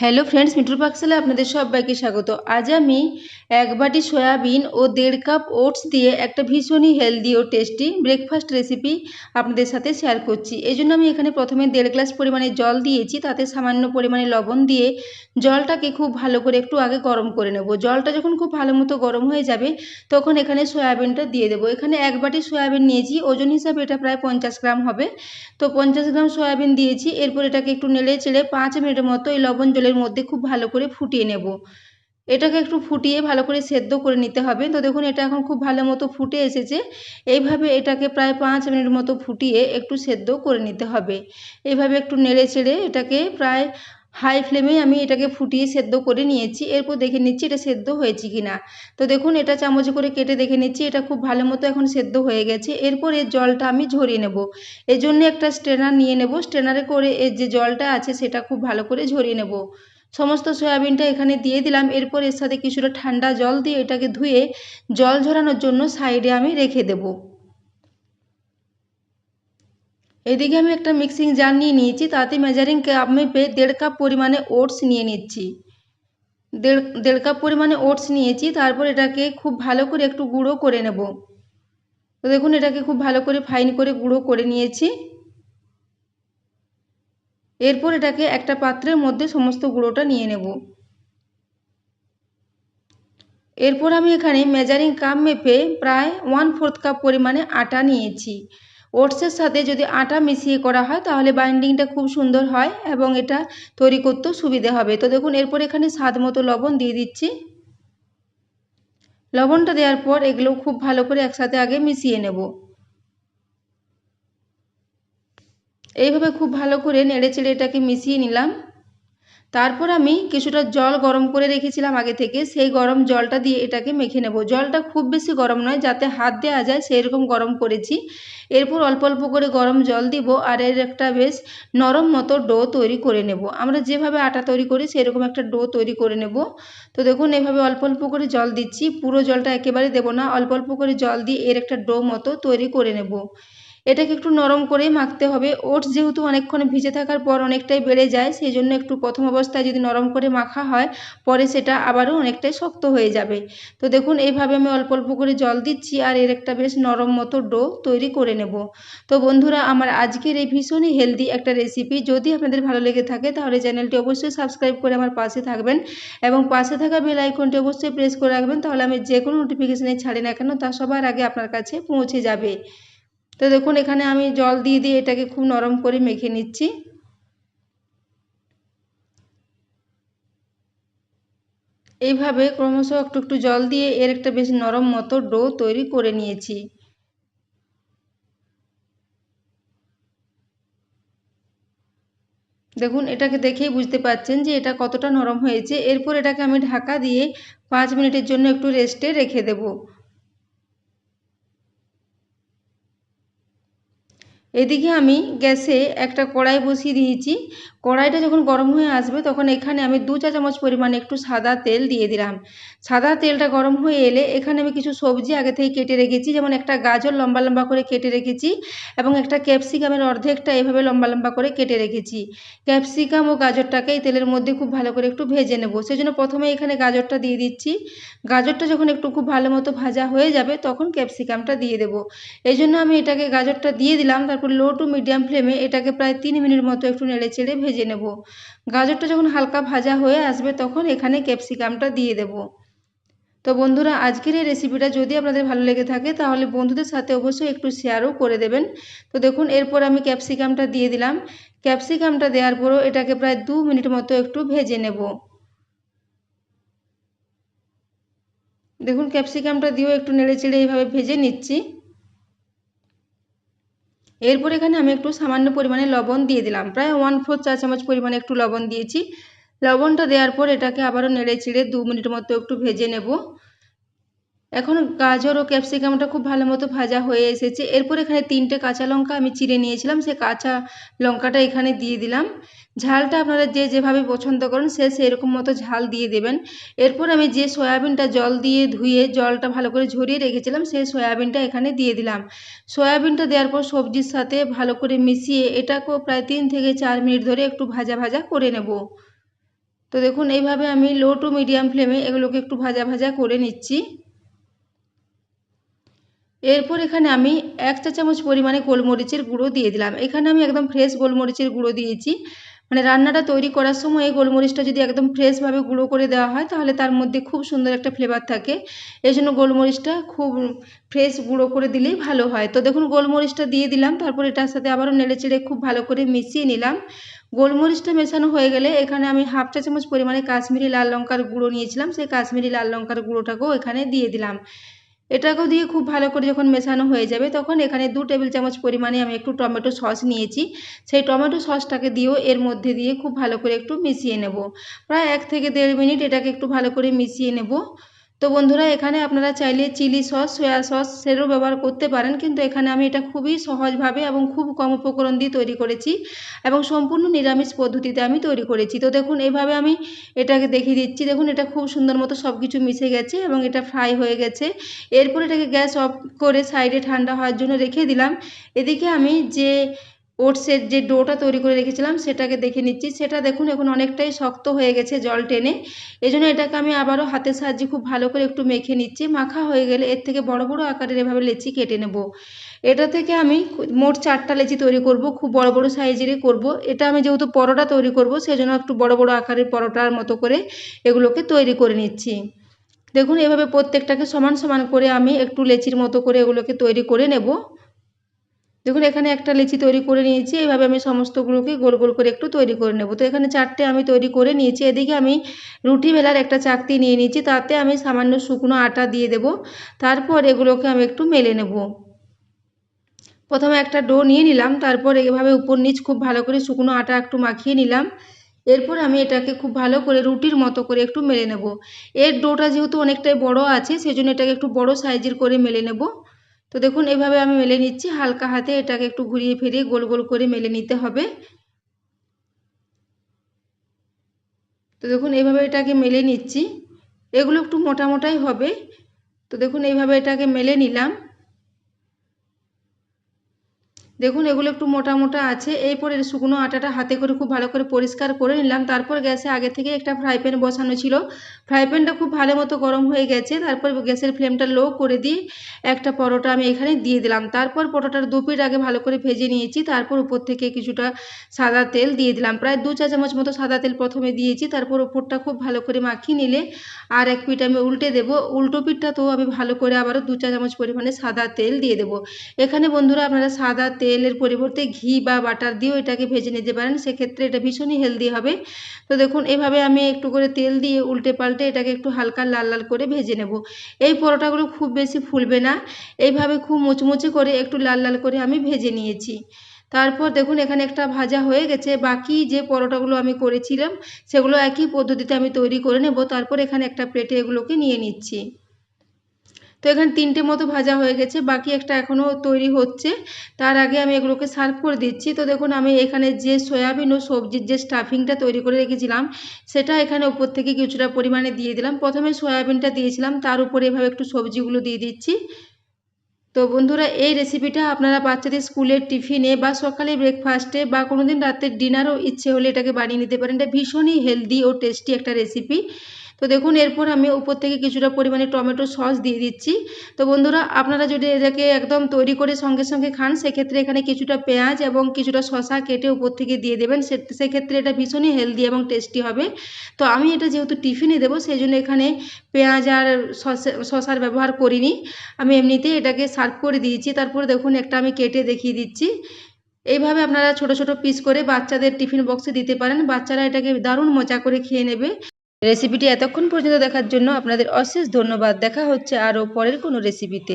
Hello friends মিঠুর পাকশালে আপনাদের সবাইকে স্বাগত। আজ আমি এক বাটি সয়াবিন ও দেড় কাপ ওটস দিয়ে একটা ভীষণই হেলদি ও টেস্টি ব্রেকফাস্ট রেসিপি আপনাদের সাথে শেয়ার করছি। এই জন্য আমি এখানে প্রথমে দেড় গ্লাস পরিমাণে জল দিয়েছি, তাতে সামান্য পরিমাণে লবণ দিয়ে জলটাকে খুব ভালো করে একটু আগে গরম করে নেব। জলটা যখন খুব ভালো মতো গরম হয়ে যাবে, তখন এখানে সয়াবিনটা দিয়ে দেবো। এখানে এক বাটি সয়াবিন নিয়েছি, ওজন হিসাবে এটা প্রায় পঞ্চাশ গ্রাম হবে। তো পঞ্চাশ গ্রাম সয়াবিন দিয়েছি, এরপর এটাকে একটু নেড়ে চেড়ে পাঁচ মিনিটের মতো এই লবণ জলের মধ্যে খুব ভালো করে ফুটিয়ে নেব। এটাকে একটু ফুটিয়ে ভালো করে সেদ্ধ করে নিতে হবে। তো দেখুন, এটা এখন খুব ভালো মতো ফুটে এসেছে। এইভাবে এটাকে প্রায় পাঁচ মিনিট মতো ফুটিয়ে একটু সেদ্ধ করে নিতে হবে। এইভাবে একটু নেড়ে চেড়ে এটাকে প্রায় হাই ফ্লেমে আমি এটাকে ফুটিয়ে সেদ্ধ করে নিয়েছি। এরপর দেখে নিচ্ছি এটা সেদ্ধ হয়েছে কি না তো দেখুন, এটা চামচ করে কেটে দেখে নিচ্ছি, এটা খুব ভালো মতো এখন সেদ্ধ হয়ে গেছে। এরপর এর জলটা আমি ঝরিয়ে নেব। এর জন্য একটা স্ট্রেনার নিয়ে নেব। স্ট্রেনারে করে এর যে জলটা আছে, সেটা খুব ভালো করে ঝরিয়ে নেব। সমস্ত সয়াবিনটা এখানে দিয়ে দিলাম। এরপর এর সাথে কিছুটা ঠান্ডা জল দিয়ে এটাকে ধুয়ে জল ঝরানোর জন্য সাইডে আমি রেখে দেব। এদিকে আমি একটা মিক্সিং জার নিয়ে নিয়েছি, তাতে মেজারিং কাপ দেড় কাপ পরিমাণে ওটস নিয়ে নিচ্ছি। দেড় দেড় কাপ পরিমাণে ওটস নিয়েছি, তারপর এটাকে খুব ভালো করে একটু গুঁড়ো করে নেব। তো দেখুন, এটাকে খুব ভালো করে ফাইন করে গুঁড়ো করে নিয়েছি। এরপর এটাকে একটা পাত্রের মধ্যে সমস্ত গুঁড়োটা নিয়ে নেব। এরপর আমি এখানে মেজারিং কাপ মেপে প্রায় ওয়ান ফোর্থ কাপ পরিমাণে আটা নিয়েছি। ওটসের সাথে যদি আটা মিশিয়ে করা হয়, তাহলে বাইন্ডিংটা খুব সুন্দর হয় এবং এটা তৈরি করতেও সুবিধে হবে। তো দেখুন, এরপর এখানে স্বাদ মতো লবণ দিয়ে দিচ্ছি। লবণটা দেওয়ার পর এগুলো খুব ভালো করে একসাথে আগে মিশিয়ে নেব। এইভাবে খুব ভালো করে নেড়ে চেড়ে এটাকে মিশিয়ে নিলাম। তারপর আমি কিছুটা জল গরম করে রেখেছিলাম আগে থেকে, সেই গরম জলটা দিয়ে এটাকে মেখে নেব। জলটা খুব বেশি গরম নয়, যাতে হাত দেওয়া যায় সেই রকম গরম করেছি। এরপর অল্প অল্প করে গরম জল দিব আর এর একটা বেশ নরম মতো ডো তৈরি করে নেব। আমরা যেভাবে আটা তৈরি করি সেরকম একটা ডো তৈরি করে নেব। তো দেখুন, এভাবে অল্প অল্প করে জল দিচ্ছি। পুরো জলটা একেবারে দেবো না, অল্প অল্প করে জল দিয়ে এর একটা ডো মতো তৈরি করে নেব। এটাকে একটু নরম করেই মাখতে হবে। ওটস যেহেতু অনেকক্ষণ ভিজে থাকার পর অনেকটাই বেড়ে যায় সেই জন্য একটু প্রথম অবস্থায় যদি নরম করে মাখা হয়, পরে সেটা আবারও অনেকটাই শক্ত হয়ে যাবে। তো দেখুন এইভাবে আমি অল্প অল্প করে জল দিচ্ছি আর এর একটা বেশ নরম মতো ডো তৈরি করে নেব। তো বন্ধুরা, আমার আজকের এই ভীষণই হেলদি একটা রেসিপি। যদি আপনাদের ভালো লেগে থাকে, তাহলে চ্যানেলটি অবশ্যই সাবস্ক্রাইব করে আমার পাশে থাকবেন এবং পাশে থাকা বেল আইকনটি অবশ্যই প্রেস করে রাখবেন, তাহলে আমি যে কোনো নোটিফিকেশানে ছাড়ি না কেন, তা সবার আগে আপনার কাছে পৌঁছে যাবে। তো দেখুন, এখানে আমি জল দিয়ে দিয়ে এটাকে খুব নরম করে মেখে নিচ্ছি। এইভাবে ক্রমশ একটু একটু জল দিয়ে এর একটা বেশ নরম মতো ডো তৈরি করে নিয়েছি। দেখুন, এটাকে দেখেই বুঝতে পাচ্ছেন যে এটা কতটা নরম হয়েছে। এরপর এটাকে আমি ঢাকা দিয়ে পাঁচ মিনিটের জন্য একটু রেস্টে রেখে দেবো। এদিকে আমি গ্যাসে একটা কড়াই বসিয়ে দিয়েছি। কড়াইটা যখন গরম হয়ে আসবে, তখন এখানে আমি দু চা চামচ পরিমাণে একটু সাদা তেল দিয়ে দিলাম। সাদা তেলটা গরম হয়ে এলে এখানে আমি কিছু সবজি আগে থেকে কেটে রেখেছি, যেমন একটা গাজর লম্বা লম্বা করে কেটে রেখেছি এবং একটা ক্যাপসিকামের অর্ধেকটা এভাবে লম্বা লম্বা করে কেটে রেখেছি। ক্যাপসিকাম ও গাজরটাকে এই তেলের মধ্যে খুব ভালো করে একটু ভেজে নেব। সেই জন্য প্রথমে এখানে গাজরটা দিয়ে দিচ্ছি। গাজরটা যখন একটু খুব ভালো মতো ভাজা হয়ে যাবে, তখন ক্যাপসিকামটা দিয়ে দেব। এই জন্য আমি এটাকে গাজরটা দিয়ে দিলাম, তারপর লো টু মিডিয়াম ফ্লেমে এটাকে প্রায় তিন মিনিট মতো একটু নেড়ে চেড়ে ভেজে নেব। গাজরটা যখন হালকা ভাজা হয়ে আসবে তখন এখানে ক্যাপসিকামটা দিয়ে দেব। তো বন্ধুরা, আজকের এই রেসিপিটা যদি আপনাদের ভালো লেগে থাকে, তাহলে বন্ধুদের সাথে অবশ্যই একটু শেয়ারও করে দেবেন। তো দেখুন, এরপর আমি ক্যাপসিকামটা দিয়ে দিলাম। ক্যাপসিকামটা দেওয়ার পরও এটাকে প্রায় দু মিনিট মতো একটু ভেজে নেব। দেখুন, ক্যাপসিকামটা দিয়েও একটু নেড়ে চেড়ে এইভাবে ভেজে নিচ্ছি। এরপর এখানে আমি একটু সামান্য পরিমাণে লবণ দিয়ে দিলাম। প্রায় ওয়ান ফোর চা চামচ পরিমাণে একটু লবণ দিয়েছি। লবণটা দেওয়ার পর এটাকে আবারও নেড়ে চিড়ে দু মিনিট মতো একটু ভেজে নেব। এখন গাজর ও ক্যাপসিকামটা খুব ভালো মতো ভাজা হয়ে এসেছে। এরপর এখানে তিনটে কাঁচা লঙ্কা আমি চিড়ে নিয়েছিলাম, সে কাঁচা লঙ্কাটা এখানে দিয়ে দিলাম। ঝালটা আপনারা যে যেভাবে পছন্দ করেন সে সেরকম মতো ঝাল দিয়ে দেবেন। এরপর আমি যে সয়াবিনটা জল দিয়ে ধুয়ে জলটা ভালো করে ঝরিয়ে রেখেছিলাম, সেই সয়াবিনটা এখানে দিয়ে দিলাম। সয়াবিনটা দেওয়ার পর সবজির সাথে ভালো করে মিশিয়ে এটাকেও প্রায় তিন থেকে চার মিনিট ধরে একটু ভাজা ভাজা করে নেব। তো দেখুন, এইভাবে আমি লো টু মিডিয়াম ফ্লেমে এগুলোকে একটু ভাজা ভাজা করে নিচ্ছি। এরপর এখানে আমি এক চা চামচ পরিমাণে গোলমরিচের গুঁড়ো দিয়ে দিলাম। এখানে আমি একদম ফ্রেশ গোলমরিচের গুঁড়ো দিয়েছি। মানে রান্নাটা তৈরি করার সময় এই গোলমরিচটা যদি একদম ফ্রেশভাবে গুঁড়ো করে দেওয়া হয়, তাহলে তার মধ্যে খুব সুন্দর একটা ফ্লেভার থাকে। এই জন্য গোলমরিচটা খুব ফ্রেশ গুঁড়ো করে দিলেই ভালো হয়। তো দেখুন, গোলমরিচটা দিয়ে দিলাম, তারপর এটার সাথে আবারও নেড়ে চেড়ে খুব ভালো করে মিশিয়ে নিলাম। গোলমরিচটা মেশানো হয়ে গেলে এখানে আমি হাফ চা চামচ পরিমাণে কাশ্মীরি লাল লঙ্কার গুঁড়ো নিয়েছিলাম। সেই কাশ্মীরি লাল লঙ্কার গুঁড়োটাকেও এখানে দিয়ে দিলাম। এটাকেও দিয়ে খুব ভালো করে যখন মেশানো হয়ে যাবে, তখন এখানে দু টেবিল চামচ পরিমাণে আমি একটু টমেটো সস নিয়েছি। সেই টমেটো সসটাকে দিয়েও এর মধ্যে দিয়ে খুব ভালো করে একটু মিশিয়ে নেব। প্রায় এক থেকে দেড় মিনিট এটাকে একটু ভালো করে মিশিয়ে নেব। তো বন্ধুরা, এখানে আপনারা চাইলে চিলি সস, সয়া সস সেটাও ব্যবহার করতে পারেন, কিন্তু এখানে আমি এটা খুবই সহজভাবে এবং খুব কম উপকরণ দিয়ে তৈরি করেছি এবং সম্পূর্ণ নিরামিষ পদ্ধতিতে আমি তৈরি করেছি। তো দেখুন এইভাবে আমি এটাকে দেখিয়ে দিচ্ছি। দেখুন, এটা খুব সুন্দর মতো সব কিছু মিশে গেছে এবং এটা ফ্রাই হয়ে গেছে। এরপর এটাকে গ্যাস অফ করে সাইডে ঠান্ডা হওয়ার জন্য রেখে দিলাম। এদিকে আমি যে ওটসের যে ডোটা তৈরি করে রেখেছিলাম, সেটাকে দেখে নিচ্ছি। সেটা দেখুন, এখন অনেকটাই শক্ত হয়ে গেছে জল টেনে। এই জন্য এটাকে আমি আবারও হাতের সাহায্যে খুব ভালো করে একটু মেখে নিচ্ছি। মাখা হয়ে গেলে এর থেকে বড় বড় আকারের এভাবে লেচি কেটে নেব। এটা থেকে আমি মোট চারটা লেচি তৈরি করব, খুব বড় বড় সাইজেরই করব। এটা আমি যেহেতু পরোটা তৈরি করব সেই জন্য একটু বড় বড় আকারের পরোটার মতো করে এগুলোকে তৈরি করে নিচ্ছি। দেখুন, এভাবে প্রত্যেকটাকে সমান সমান করে আমি একটু লেচির মতো করে এগুলোকে তৈরি করে নেব। দেখুন, এখানে একটা লিচি তৈরি করে নিয়েছি। এইভাবে আমি সমস্তগুলোকে গোল গোল করে একটু তৈরি করে নেব। তো এখানে চারটে আমি তৈরি করে নিয়েছি। এদিকে আমি রুটি বেলার একটা চাকতি নিয়ে নিয়েছি। তাতে আমি সামান্য শুকনো আটা দিয়ে দেব। তারপর এগুলোকে আমি একটু মেলে নেব। প্রথমে একটা ডো নিয়ে নিলাম। তারপর এভাবে উপর নিচ খুব ভালো করে শুকনো আটা একটু মাখিয়ে নিলাম। এরপর আমি এটাকে খুব ভালো করে রুটির মতো করে একটু মেলে নেব। এর ডোটা যেহেতু অনেকটাই বড় আছে, সেজন্য এটাকে একটু বড় সাইজের করে মেলে নেব। তো দেখুন, এভাবে আমি মেলে নিচ্ছি। হালকা হাতে এটাকে একটু ঘুরিয়ে ফিরিয়ে গোল গোল করে মেলে নিতে হবে। তো দেখুন এইভাবে এটাকে মেলে নিচ্ছি। এগুলো একটু মোটা মোটাই হবে। তো দেখুন এইভাবে এটাকে মেলে নিলাম। দেখুন, এগুলো একটু মোটা মোটা আছে। এরপরে শুকনো আটাটা হাতে করে খুব ভালো করে পরিষ্কার করে নিলাম। তারপর গ্যাসে আগে থেকে একটা ফ্রাই প্যান বসানো ছিল। ফ্রাই প্যানটা খুব ভালো মতো গরম হয়ে গেছে। তারপর গ্যাসের ফ্লেমটা লো করে দিয়ে একটা পরোটা আমি এখানে দিয়ে দিলাম। তারপর পরোটার দু পিঠ আগে ভালো করে ভেজে নিয়েছি। তারপর উপর থেকে কিছুটা সাদা তেল দিয়ে দিলাম। প্রায় দু চা চামচ মতো সাদা তেল প্রথমে দিয়েছি। তারপর উপরটা খুব ভালো করে মাখিয়ে নিলে আর এক পিঠ আমি উল্টে দেবো। উল্টো পিঠটা তো আমি ভালো করে আবারও দু চা চামচ পরিমাণে সাদা তেল দিয়ে দেবো। এখানে বন্ধুরা আপনারা সাদা তেল তেলের পরিবর্তে ঘি বা বাটার দিয়েও এটাকে ভেজে নিতে পারেন। সেক্ষেত্রে এটা ভীষণই হেলদি হবে। তো দেখুন, এভাবে আমি একটু করে তেল দিয়ে উল্টে পাল্টে এটাকে একটু হালকা লাল লাল করে ভেজে নেব। এই পরোটাগুলো খুব বেশি ফুলবে না। এইভাবে খুব মুচমুচে করে একটু লাল লাল করে আমি ভেজে নিয়েছি। তারপর দেখুন, এখানে একটা ভাজা হয়ে গেছে। বাকি যে পরোটাগুলো আমি করেছিলাম, সেগুলো একই পদ্ধতিতে আমি তৈরি করে নেব। তারপর এখানে একটা প্লেটে এগুলোকে নিয়ে নিচ্ছি। তো এখানে তিনটে মতো ভাজা হয়ে গেছে, বাকি একটা এখনও তৈরি হচ্ছে। তার আগে আমি এগুলোকে সার্ভ করে দিচ্ছি। তো দেখুন, আমি এখানে যে সয়াবিন ও সবজির যে স্টাফিংটা তৈরি করে রেখেছিলাম, সেটা এখানে উপর থেকে কিছুটা পরিমাণে দিয়ে দিলাম। প্রথমে সয়াবিনটা দিয়েছিলাম, তার উপরে এভাবে একটু সবজিগুলো দিয়ে দিচ্ছি। তো বন্ধুরা, এই রেসিপিটা আপনারা বাচ্চাদের স্কুলের টিফিনে বা সকালে ব্রেকফাস্টে বা কোনো দিন রাতের ডিনারও ইচ্ছে হলে এটাকে বানিয়ে নিতে পারেন। এটা ভীষণই হেলদি ও টেস্টি একটা রেসিপি তো দেখুন, এরপর আমি উপর থেকে কিছুটা পরিমাণে টমেটো সস দিয়ে দিচ্ছি। তো বন্ধুরা, আপনারা যদি এটাকে একদম তৈরি করে সঙ্গে সঙ্গে খান, সেক্ষেত্রে এখানে কিছুটা পেঁয়াজ এবং কিছুটা শশা কেটে উপর থেকে দিয়ে দেবেন। সেক্ষেত্রে এটা ভীষণই হেলদি এবং টেস্টি হবে। তো আমি এটা যেহেতু টিফিনে দেবো সেই জন্য এখানে পেঁয়াজ আর শশার ব্যবহার করিনি। আমি এমনিতেই এটাকে সার্ভ করে দিয়েছি। তারপরে দেখুন, একটা আমি কেটে দেখিয়ে দিচ্ছি। এইভাবে আপনারা ছোট ছোট পিস করে বাচ্চাদের টিফিন বক্সে দিতে পারেন। বাচ্চারা এটাকে দারুণ মজা করে খেয়ে নেবে। রেসিপিটি এতক্ষণ পর্যন্ত দেখার জন্য আপনাদের অশেষ ধন্যবাদ। দেখা হচ্ছে আরও পরের কোনো রেসিপিতে।